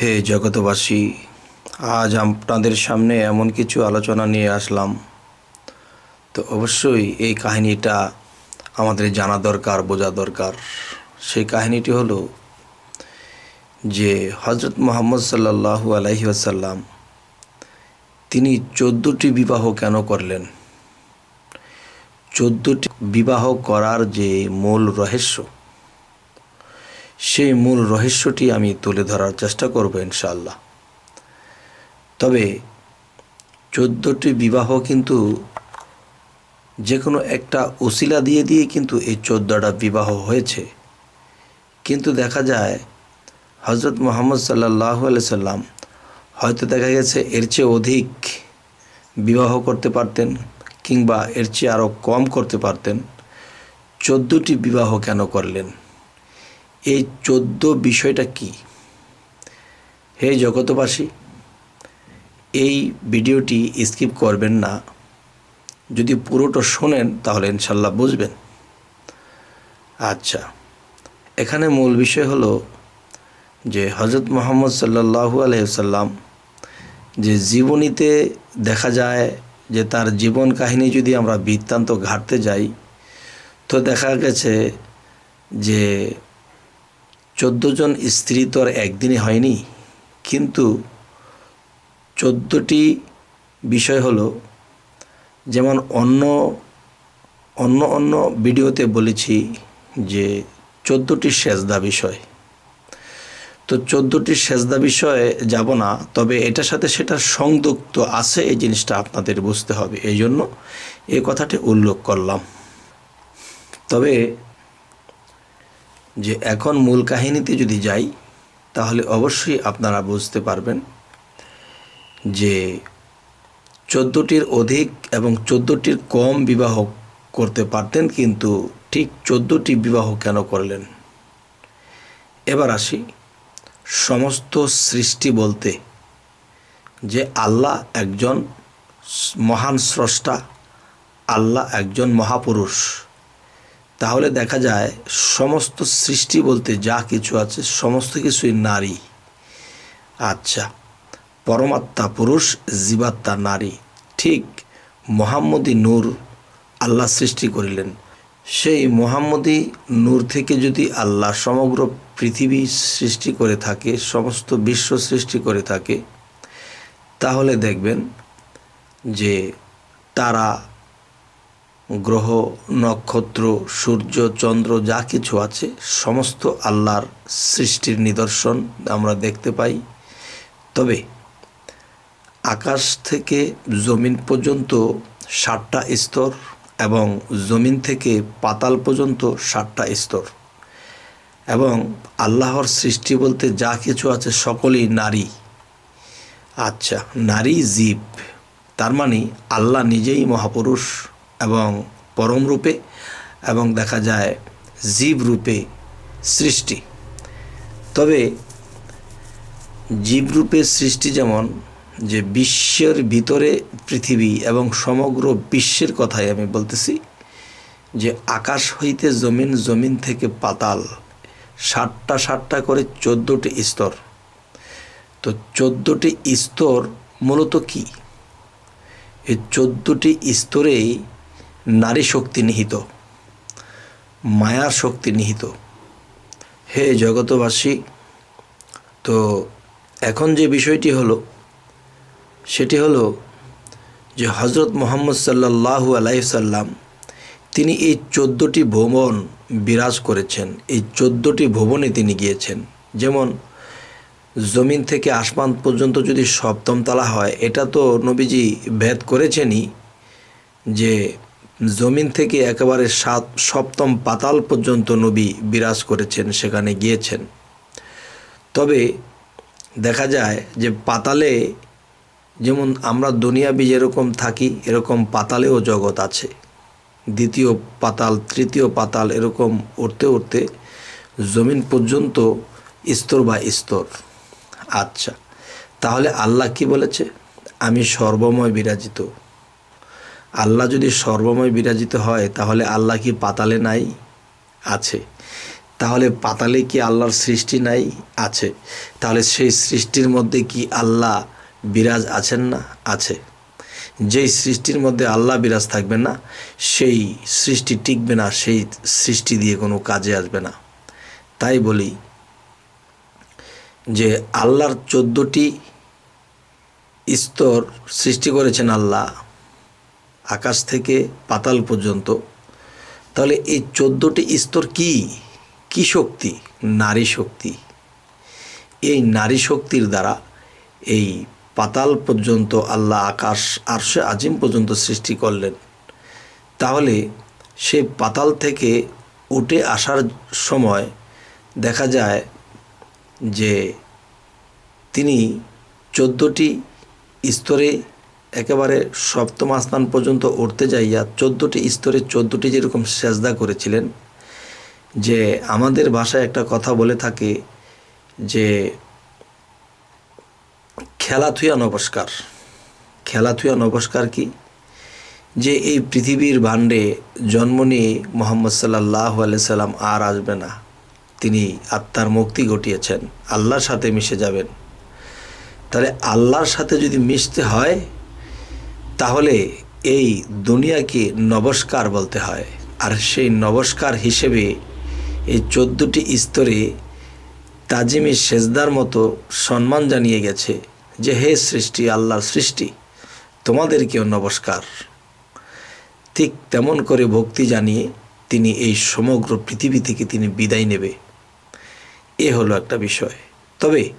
হে জগতবাসী আজ আপনাদের সামনে এমন কিছু আলোচনা নিয়ে আসলাম। তো অবশ্যই এই কাহিনীটা আমাদের জানা দরকার, বোঝা দরকার। সেই কাহিনীটি হলো যে হজরত মোহাম্মদ সাল্লাল্লাহু আলাইহি আসাল্লাম তিনি চোদ্দোটি বিবাহ কেন করলেন? চোদ্দোটি বিবাহ করার যে মূল রহস্য সেই মূল রহস্যটি আমি তুলে ধরার চেষ্টা করব ইনশাআল্লাহ। তবে চোদ্দোটি বিবাহ কিন্তু যে কোনো একটা ওসিলা দিয়ে দিয়ে কিন্তু এই চোদ্দোটা বিবাহ হয়েছে। কিন্তু দেখা যায় হজরত মোহাম্মদ সাল্লাহ সাল্লাম হয়তো দেখা গেছে এর চেয়ে অধিক বিবাহ করতে পারতেন কিংবা এর চেয়ে আরও কম করতে পারতেন। চোদ্দোটি বিবাহ কেন করলেন? এই চোদ্দ বিষয়টা কি? হে জগতবাসী এই ভিডিওটি স্কিপ করবেন না। যদি পুরোটা শোনেন, তাহলে ইনশাল্লাহ বুঝবেন। আচ্ছা এখানে মূল বিষয় হলো যে হজরত মোহাম্মদ সাল্লাহু আলহিসাল্লাম যে জীবনীতে দেখা যায় যে তার জীবন কাহিনী যদি আমরা বৃত্তান্ত ঘাটতে যাই, তো দেখা গেছে যে চোদ্দ জন স্ত্রী তো আর একদিনে হয়নি। কিন্তু চোদ্দোটি বিষয় হলো, যেমন অন্য অন্য অন্য ভিডিওতে বলেছি যে চোদ্দোটি সেজদা বিষয়। তো চোদ্দোটি সেজদা বিষয়ে যাব না, তবে এটার সাথে সেটার সংযুক্ত আছে এই জিনিসটা আপনাদের বুঝতে হবে। এই জন্য এই কথাটি উল্লেখ করলাম। তবে যে এখন মূল কাহিনীতে যদি যাই, তাহলে অবশ্যই আপনারা বুঝতে পারবেন যে চোদ্দোটির অধিক এবং চোদ্দোটির কম বিবাহ করতে পারতেন, কিন্তু ঠিক চোদ্দোটি বিবাহ কেন করলেন? এবার আসি সমস্ত সৃষ্টি বলতে যে আল্লাহ একজন মহান স্রষ্টা, আল্লাহ একজন মহাপুরুষ। তাহলে দেখা যায় সমস্ত সৃষ্টি বলতে যা কিছু আছে, সমস্ত কিছুই নারী। আচ্ছা পরমাত্মা পুরুষ, জীবাত্মা নারী। ঠিক মোহাম্মদী নূর আল্লাহ সৃষ্টি করিলেন। সেই মোহাম্মদী নূর থেকে যদি আল্লাহ সমগ্র পৃথিবী সৃষ্টি করে থাকে, সমস্ত বিশ্ব সৃষ্টি করে থাকে, তাহলে দেখবেন যে তারা গ্রহ, নক্ষত্র, সূর্য, চন্দ্র, যা কিছু আছে, সমস্ত আল্লাহর সৃষ্টির নিদর্শন আমরা দেখতে পাই। তবে আকাশ থেকে জমিন পর্যন্ত ষাটটা স্তর এবং জমিন থেকে পাতাল পর্যন্ত ষাটটা স্তর। এবং আল্লাহর সৃষ্টি বলতে যা কিছু আছে সকলেই নারী। আচ্ছা নারী জীব। তার মানে আল্লাহ নিজেই মহাপুরুষ। এবং পরম রূপে এবং দেখা যায় জীব রূপে সৃষ্টি। তবে জীবরূপে সৃষ্টি যেমন যে বিশ্বের ভিতরে পৃথিবী এবং সমগ্র বিশ্বের কথাই আমি বলতেছি, যে আকাশ হইতে জমিন জমিন থেকে পাতাল ষাটটা ষাটটা করে চোদ্দোটি স্তর। তো চোদ্দোটি স্তর মূলত কি? এই চোদ্দোটি স্তরেই নারী শক্তি নিহিত মায়ার শক্তি নিহিত। হে জগতবাসী তো এখন যে বিষয়টি হলো, সেটি হলো যে হজরত মোহাম্মদ সাল্লাহু আলাইসাল্লাম তিনি এই চোদ্দোটি ভবন বিরাজ করেছেন। এই চোদ্দোটি ভবনে তিনি গিয়েছেন। যেমন জমিন থেকে আসমান পর্যন্ত যদি সপ্তম তালা হয়, এটা তো নবীজি ভেদ করেছেনই যে জমিন থেকে একেবারে সাত, সপ্তম পাতাল পর্যন্ত নবী বিরাজ করেছেন, সেখানে গিয়েছেন। তবে দেখা যায় যে পাতালে যেমন আমরা দুনিয়াবি যেরকম থাকি, এরকম পাতালেও জগৎ আছে। দ্বিতীয় পাতাল, তৃতীয় পাতাল এরকম উঠতে উঠতে জমিন পর্যন্ত স্তর বা স্তর। আচ্ছা তাহলে আল্লাহ কি বলেছে? আমি সর্বময় বিরাজিত। আল্লাহ যদি সর্বময় বিরাজিত হয়, তাহলে আল্লাহ কি পাতালে নাই? আছে। তাহলে পাতালে কি আল্লাহর সৃষ্টি নাই? আছে। তাহলে সেই সৃষ্টির মধ্যে কি আল্লাহ বিরাজ আছেন না? আছে। যেই সৃষ্টির মধ্যে আল্লাহ বিরাজ থাকবে না, সেই সৃষ্টি টিকবে না, সেই সৃষ্টি দিয়ে কোনো কাজে আসবে না। তাই বলি যে আল্লাহর চোদ্দোটি স্তর সৃষ্টি করেছেন আল্লাহ আকাশ থেকে পাতাল পর্যন্ত। তাহলে এই চোদ্দোটি স্তর কি? কি শক্তি? নারী শক্তি। এই নারী শক্তির দ্বারা এই পাতাল পর্যন্ত আল্লাহ আকাশ, আরশে আজিম পর্যন্ত সৃষ্টি করলেন। তাহলে সে পাতাল থেকে উঠে আসার সময় দেখা যায় যে তিনি চোদ্দোটি স্তরে একেবারে সপ্তম আসমান পর্যন্ত উঠতে যাইয়া চোদ্দোটি স্তরে চোদ্দোটি যেরকম সেজদা করেছিলেন, যে আমাদের ভাষায় একটা কথা বলে থাকে যে খেলাথুয়া নমস্কার। খেলাথুয়া নমস্কার কি? যে এই পৃথিবীর ভাণ্ডে জন্ম নিয়ে মোহাম্মদ সাল্লাহ সাল্লাম আর আসবে না। তিনি আত্মার মুক্তি ঘটিয়েছেন। আল্লাহর সাথে মিশে যাবেন। তাহলে আল্লাহর সাথে যদি মিশতে হয় তাহলে এই দুনিয়াকে নমস্কার বলতে হয়। আর সেই নমস্কার হিসেবে এই চোদ্দোটি স্তরে তাজিমি সেজদার মতো সম্মান জানিয়ে গেছে যে, হে সৃষ্টি, আল্লাহর সৃষ্টি, তোমাদেরকেও নমস্কার। ঠিক তেমন করে ভক্তি জানিয়ে তিনি এই সমগ্র পৃথিবী থেকে তিনি বিদায় নেবে। এ হলো একটা বিষয়। তবে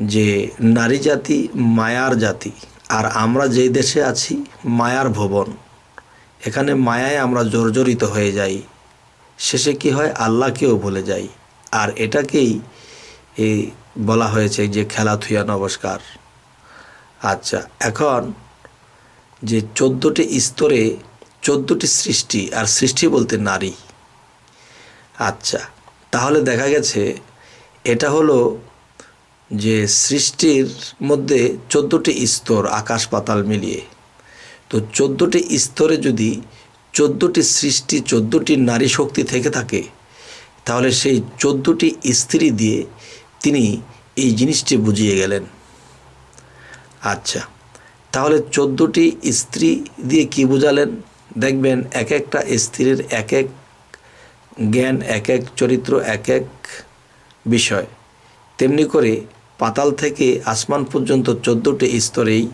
যে নারী জাতি, মায়ার জাতি আর আমরা যেই দেশে আছি, মায়ার ভবন। এখানে মায়ায় আমরা জর্জরিত হয়ে যাই। শেষে কি হয়? আল্লাহকেও ভুলে যাই। আর এটাকেই এই বলা হয়েছে যে খেলাথুয়া নমস্কার। আচ্ছা এখন যে চোদ্দোটি স্তরে চোদ্দোটি সৃষ্টি, আর সৃষ্টি বলতে নারী। আচ্ছা তাহলে দেখা গেছে, এটা হলো যে সৃষ্টির মধ্যে চোদ্দোটি স্তর আকাশ পাতাল মিলিয়ে। তো চোদ্দোটি স্তরে যদি চোদ্দোটি সৃষ্টি, চোদ্দোটি নারী শক্তি থেকে থাকে, তাহলে সেই চোদ্দোটি স্ত্রী দিয়ে তিনি এই জিনিসটি বুঝিয়ে গেলেন। আচ্ছা তাহলে চোদ্দোটি স্ত্রী দিয়ে কি বুঝালেন? দেখবেন এক একটা স্ত্রীর এক এক জ্ঞান, এক এক চরিত্র, এক এক বিষয়। তেমনি করে পাতাল থেকে আসমান পর্যন্ত চোদ্দোটি স্তরেই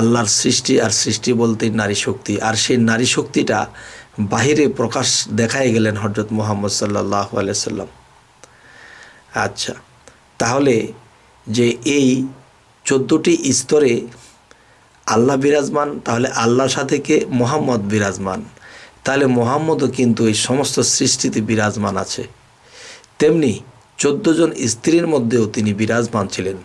আল্লাহর সৃষ্টি আর সৃষ্টি বলতে নারী শক্তি। আর সেই নারী শক্তিটা বাহিরে প্রকাশ দেখায় গেলেন হজরত মোহাম্মদ সাল্লাহ আলাইসাল্লাম আচ্ছা তাহলে যে এই চোদ্দোটি স্তরে আল্লাহ বিরাজমান, তাহলে আল্লাহর সাথে কে? মোহাম্মদ বিরাজমান। তাহলে মোহাম্মদও কিন্তু এই সমস্ত সৃষ্টিতে বিরাজমান আছে। তেমনি চোদ্দ জন স্ত্রীর মধ্যেও তিনি বিরাজমান ছিলেন।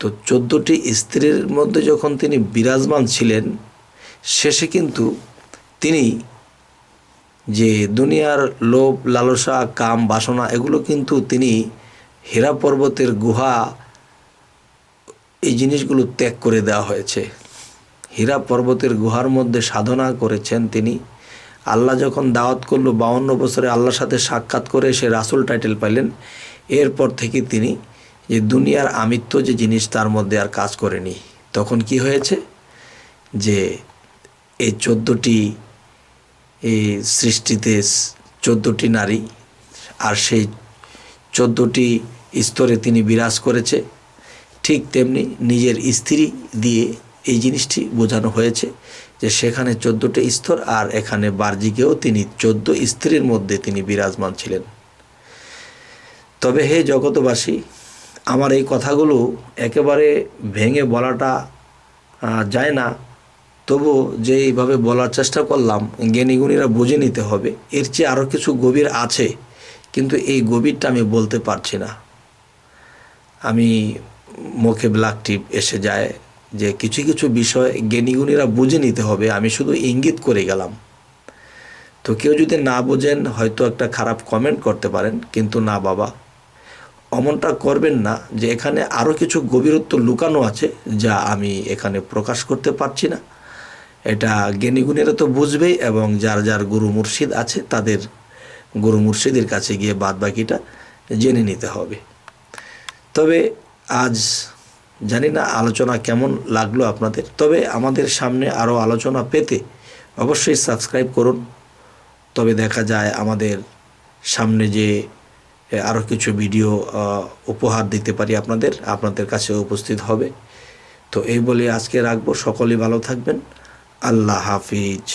তো চোদ্দোটি স্ত্রীর মধ্যে যখন তিনি বিরাজমান ছিলেন, শেষে কিন্তু তিনি যে দুনিয়ার লোভ, লালসা, কাম, বাসনা, এগুলো কিন্তু তিনি হীরা পর্বতের গুহা এই জিনিসগুলো ত্যাগ করে দেওয়া হয়েছে। হীরা পর্বতের গুহার মধ্যে সাধনা করেছেন তিনি। আল্লাহ যখন দাওয়াত করল বাউন্ন বছরে আল্লাহর সাথে সাক্ষাৎ করে সে রাসুল টাইটেল পাইলেন। এরপর থেকে তিনি যে দুনিয়ার আমিত্ব যে জিনিস তার মধ্যে আর কাজ করেনি। তখন কি হয়েছে? যে এই চোদ্দোটি এই সৃষ্টিতে চোদ্দোটি নারী আর সেই চোদ্দোটি স্তরে তিনি বিরাজ করেছে। ঠিক তেমনি নিজের স্ত্রী দিয়ে এই জিনিসটি বোঝানো হয়েছে। যে সেখানে চোদ্দোটি স্তর আর এখানে বার্জিকেও তিনি চোদ্দ স্ত্রীর মধ্যে তিনি বিরাজমান ছিলেন। তবে হে জগতবাসী আমার এই কথাগুলো একেবারে ভেঙে বলাটা যায় না। তবু যে এইভাবে বলার চেষ্টা করলাম, জ্ঞানীগুণীরা বুঝে নিতে হবে। এর চেয়ে আরও কিছু গভীর আছে, কিন্তু এই গভীরটা আমি বলতে পারছি না। আমি মুখে ব্ল্যাক টিপ এসে যায়। যে কিছু কিছু বিষয় জ্ঞানীগুণীরা বুঝে নিতে হবে, আমি শুধু ইঙ্গিত করে গেলাম। তো কেউ যদি না বোঝেন, হয়তো একটা খারাপ কমেন্ট করতে পারেন, কিন্তু না বাবা। অমনটা করবেন না যে এখানে আরও কিছু গভীরত্ব লুকানো আছে যা আমি এখানে প্রকাশ করতে পারছি না। এটা জ্ঞানীগুণীরা তো বুঝবেই এবং যার যার গুরু মুর্শিদ আছে, তাদের গুরু মুর্শিদের কাছে গিয়ে বাদ বাকিটা জেনে নিতে হবে। তবে আজ জানি না আলোচনা কেমন লাগল আপনাদের। তবে আমাদের সামনে আরও আলোচনা পেতে অবশ্যই সাবস্ক্রাইব করুন। তবে দেখা যায় আমাদের সামনে যে আরও কিছু ভিডিও উপহার দিতে পারি আপনাদের আপনাদের কাছে উপস্থিত হবে। তো এই বলে আজকে রাখব। সকলেই ভালো থাকবেন। আল্লাহ হাফিজ।